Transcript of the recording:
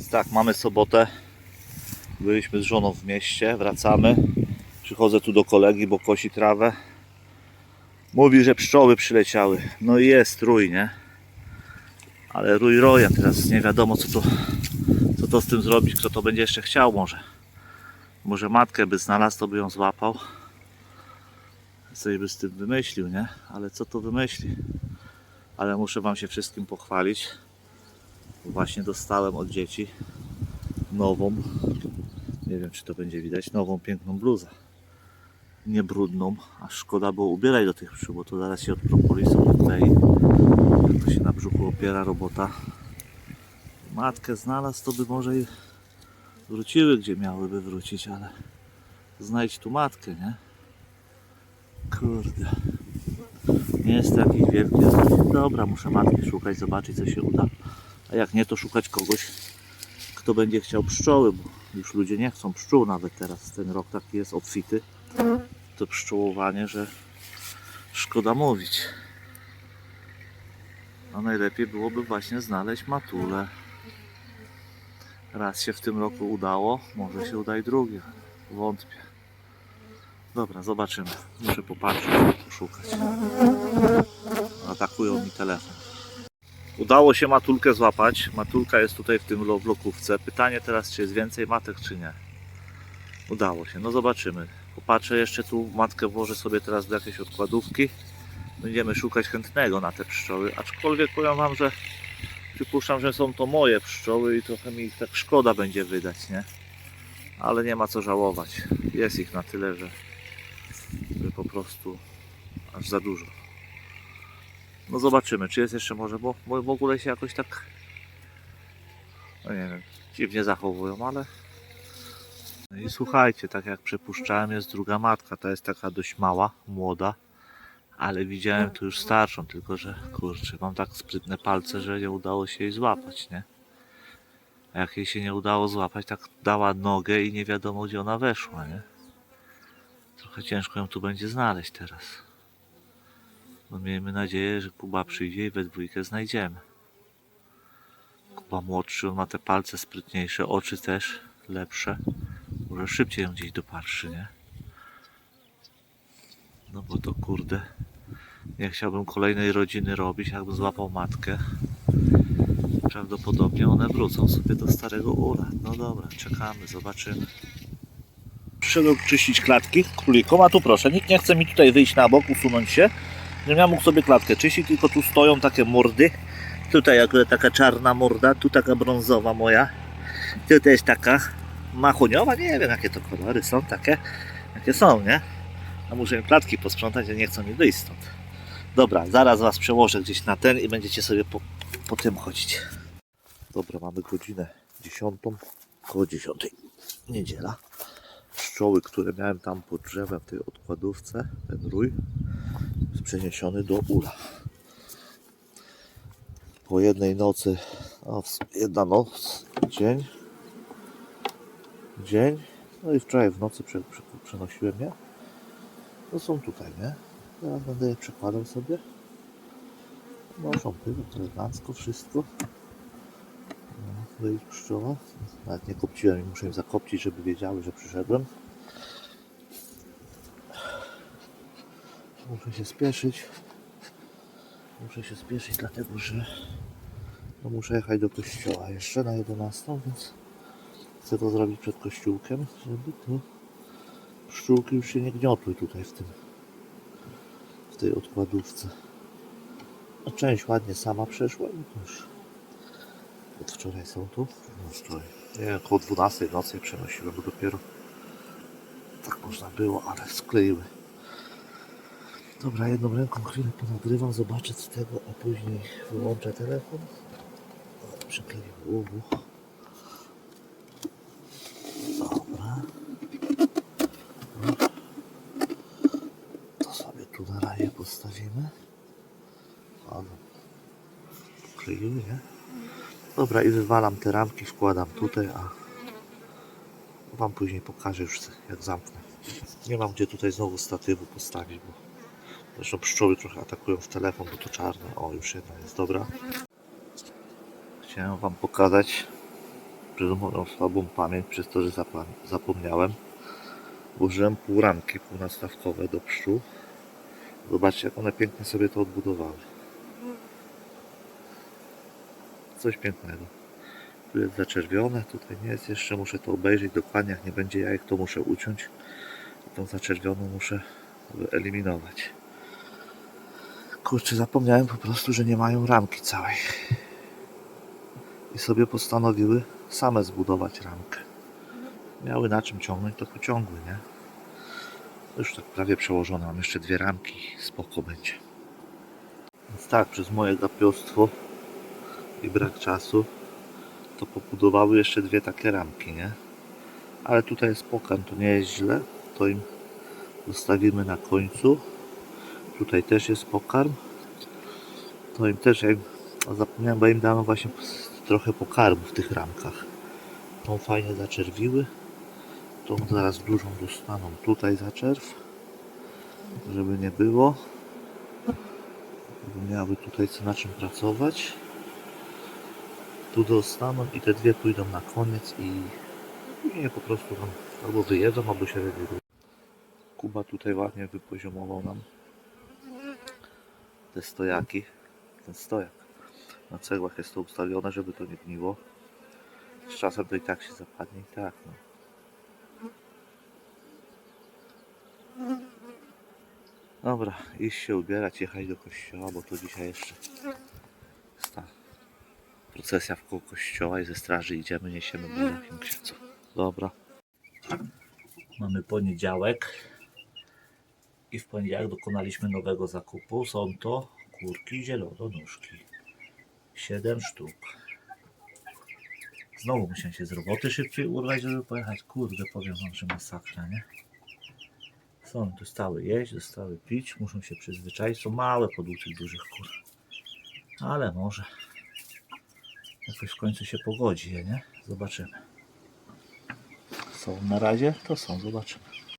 Więc tak, mamy sobotę. Byliśmy z żoną w mieście, wracamy. Przychodzę tu do kolegi, bo kosi trawę. Mówi, że pszczoły przyleciały. No i jest rój, nie? Ale rój roja teraz nie wiadomo co to, co to z tym zrobić, kto to będzie jeszcze chciał może. Może matkę by znalazł, to by ją złapał. Coś by z tym wymyślił, nie? Ale co to wymyśli? Ale muszę wam się wszystkim pochwalić. Właśnie dostałem od dzieci nową, nie wiem czy to będzie widać, nową piękną bluzę. Nie brudną, a szkoda było ubierać do tych pszczół, bo to zaraz się od propolisu wyklei. Jak to się na brzuchu opiera robota. Matkę znalazł, to by może i wróciły gdzie miałyby wrócić, ale znajdź tu matkę, nie? Kurde. Nie jest to jakiś wielki. Dobra, muszę matki szukać, zobaczyć co się uda. A jak nie, to szukać kogoś, kto będzie chciał pszczoły, bo już ludzie nie chcą pszczół nawet teraz. Ten rok taki jest obfity. To pszczołowanie, że szkoda mówić. A najlepiej byłoby właśnie znaleźć matulę. Raz się w tym roku udało, może się uda i drugie. Wątpię. Dobra, zobaczymy. Muszę popatrzeć, poszukać. Atakują mi telefon. Udało się matulkę złapać. Matulka jest tutaj w tym lo- w lokówce. Pytanie teraz, czy jest więcej matek, czy nie. Udało się. No zobaczymy. Popatrzę jeszcze tu, matkę włożę sobie teraz do jakiejś odkładówki. Będziemy szukać chętnego na te pszczoły. Aczkolwiek powiem Wam, że przypuszczam, że są to moje pszczoły i trochę mi ich tak szkoda będzie wydać, nie? Ale nie ma co żałować. Jest ich na tyle, że, że po prostu aż za dużo. No zobaczymy, czy jest jeszcze może, bo, bo w ogóle się jakoś tak no nie wiem, dziwnie zachowują, ale no i słuchajcie, tak jak przypuszczałem jest druga matka, ta jest taka dość mała, młoda, ale widziałem tu już starszą, tylko że kurczę, mam tak sprytne palce, że nie udało się jej złapać, nie? A jak jej się nie udało złapać, tak dała nogę i nie wiadomo gdzie ona weszła, nie? Trochę ciężko ją tu będzie znaleźć teraz. No miejmy nadzieję, że Kuba przyjdzie i we dwójkę znajdziemy. Kuba młodszy, on ma te palce sprytniejsze, oczy też lepsze. Może szybciej ją gdzieś dopatrzy, nie? No bo to kurde. Nie chciałbym kolejnej rodziny robić, jakbym złapał matkę. Prawdopodobnie one wrócą sobie do starego ula. No dobra, czekamy, zobaczymy. Przyszedłem czyścić klatki królikom, a tu proszę, nikt nie chce mi tutaj wyjść na bok, usunąć się, żebym ja mógł sobie klatkę czyścić, tylko tu stoją takie mordy. Tutaj akurat taka czarna morda, tu taka brązowa moja, tutaj jest taka mahoniowa, nie wiem jakie to kolory są takie, jakie są, nie? A muszę im klatki posprzątać, a nie chcą mi wyjść stąd. Dobra, zaraz was przełożę gdzieś na ten i będziecie sobie po, po tym chodzić. Dobra, mamy godzinę dziesiątą, koło dziesiątej, niedziela. Pszczoły, które miałem tam pod drzewem w tej odkładówce, ten rój, jest przeniesiony do ula. Po jednej nocy, sumie jedna noc, dzień, dzień, no i wczoraj w nocy prze, prze, przenosiłem je. To są tutaj, nie? Teraz będę je przekładał sobie. Noszą pyły, to elegancko wszystko. No, pszczoła. Nawet nie kopciłem i muszę im zakopcić, żeby wiedziały, że przyszedłem. Muszę się spieszyć. Muszę się spieszyć, dlatego że no muszę jechać do kościoła jeszcze na 11, więc chcę to zrobić przed kościółkiem, żeby tu pszczółki już się nie gniotły tutaj w tym w tej odkładówce. A część ładnie sama przeszła i już od wczoraj są tu. No wczoraj. Nie około 12 nocy przenosiłem, dopiero tak można było, ale skleiły. Dobra, jedną ręką chwilę ponagrywam, zobaczę z tego, a później wyłączę telefon. O, Przykleiłem ubu. Dobra. To sobie tu na razie postawimy. Ale kleiły, nie? Dobra, i wywalam te ramki, wkładam tutaj, a Wam później pokażę już jak zamknę. Nie mam gdzie tutaj znowu statywu postawić, bo zresztą pszczoły trochę atakują w telefon, bo to czarne. O, już jedna jest dobra. Chciałem Wam pokazać przez moją słabą pamięć, przez to, że zapomniałem, użyłem pół ramki półnastawkowe do pszczół. Zobaczcie, jak one pięknie sobie to odbudowały. Coś pięknego. Tu jest zaczerwione, tutaj nie jest jeszcze, muszę to obejrzeć dokładnie, jak nie będzie jajek, to muszę uciąć. Tą zaczerwioną muszę wyeliminować. Kurczę, zapomniałem po prostu, że nie mają ramki całej. I sobie postanowiły same zbudować ramkę. Miały na czym ciągnąć, to pociągły, nie? Już tak prawie przełożone, mam jeszcze dwie ramki, spoko będzie. Więc tak, przez moje gapiostwo i brak czasu, to pobudowały jeszcze dwie takie ramki, nie? Ale tutaj jest pokarm, to nie jest źle, to im zostawimy na końcu. Tutaj też jest pokarm. To im też, jak zapomniałem, bo im dałem właśnie trochę pokarmu w tych ramkach. Tą fajnie zaczerwiły. Tą zaraz dużą dostaną tutaj zaczerw, żeby nie było. Żeby miały tutaj co na czym pracować. Tu dostaną i te dwie pójdą na koniec i później po prostu tam albo wyjedzą, albo się regenerują. Kuba tutaj ładnie wypoziomował nam te stojaki, ten stojak. Na cegłach jest to ustawione, żeby to nie gniło. Z czasem to i tak się zapadnie i tak. No. Dobra, iść się ubierać, jechać do kościoła, bo to dzisiaj jeszcze procesja wkoło kościoła i ze straży idziemy, niesiemy buziakiem księdza. Dobra. Mamy poniedziałek i w poniedziałek dokonaliśmy nowego zakupu. Są to kurki zielononóżki. 7 sztuk. Znowu musiałem się z roboty szybciej urwać, żeby pojechać. Kurde, powiem wam, że masakra, nie? Są, dostały jeść, dostały pić, muszą się przyzwyczaić. Są małe pod tych dużych kur. Ale może jakoś w końcu się pogodzi nie? Zobaczymy. Są na razie? To są, zobaczymy.